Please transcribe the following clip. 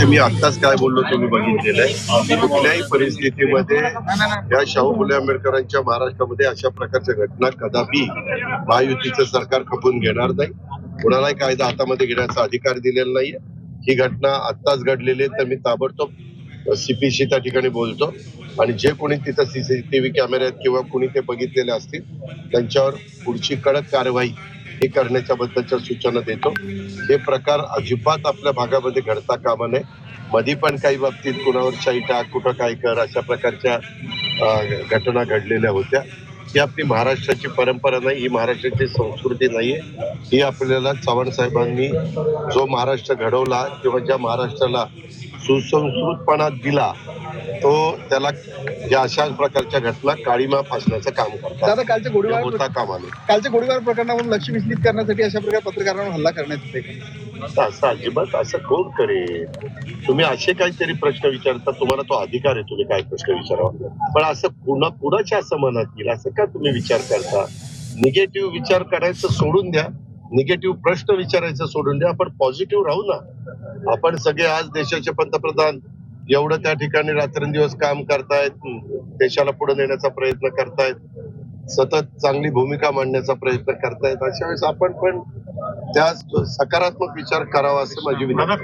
अध्यक्ष मी आत्ताच काय बोललो तुम्ही बघितलेलं आहे. कुठल्याही परिस्थितीमध्ये या शाहू फुले आंबेडकरांच्या महाराष्ट्रामध्ये अशा प्रकारच्या घटना कदापि महायुतीचं सरकार खपून घेणार नाही. कुणालाही कायदा हातामध्ये घेण्याचा अधिकार दिलेला नाहीये. ही घटना आत्ताच घडलेली आहे तर मी ताबडतोब सीपीशी त्या ठिकाणी बोलतो. आणि जे कोणी तिथं सीसीटीव्ही कॅमेऱ्यात किंवा कोणी ते बघितलेले असतील त्यांच्यावर पुढची कडक कारवाई हे करण्याच्या बद्दलच्या सूचना देतो. हे प्रकार अजिबात आपल्या भागामध्ये घडता कामा नये. मधी पण काही बाबतीत कुणावर शाही टाक कुठं काय कर अशा प्रकारच्या घटना घडलेल्या होत्या. ही आपली महाराष्ट्राची परंपरा नाही ही महाराष्ट्राची संस्कृती नाहीये. ही आपल्याला चव्हाण साहेबांनी जो महाराष्ट्र घडवला किंवा ज्या महाराष्ट्राला सुसंस्कृतपणा दिला तो त्याला या अशा प्रकारच्या घटना काळीमा फासण्याचं काम करतात. कालच्या गोळीबार होता कामा नये. कालच्या गोळीबार प्रकरणावरून लक्ष विचलित करण्यासाठी अशा प्रकारे पत्रकारांवर हल्ला करण्यात येते असं असं अजिबात असं कोण करेल तुम्ही असे काहीतरी प्रश्न विचारता तुम्हाला तो अधिकार आहे तुम्ही काय प्रश्न विचारावा? पण असं पुन्हा कुणाच्या असं मनात येईल? असं का तुम्ही विचार करता? निगेटिव्ह विचार करायचं सोडून द्या. निगेटिव्ह प्रश्न विचारायचं सोडून द्या. आपण पॉझिटिव्ह राहू ना. आपण सगळे आज देशाचे पंतप्रधान एवढं त्या ठिकाणी रात्रंदिवस काम करतायत देशाला पुढे नेण्याचा प्रयत्न करतायत सतत चांगली भूमिका मांडण्याचा प्रयत्न करतायत अशा वेळेस आपण पण त्या सकारात्मक विचार करावा असं माझी विनंती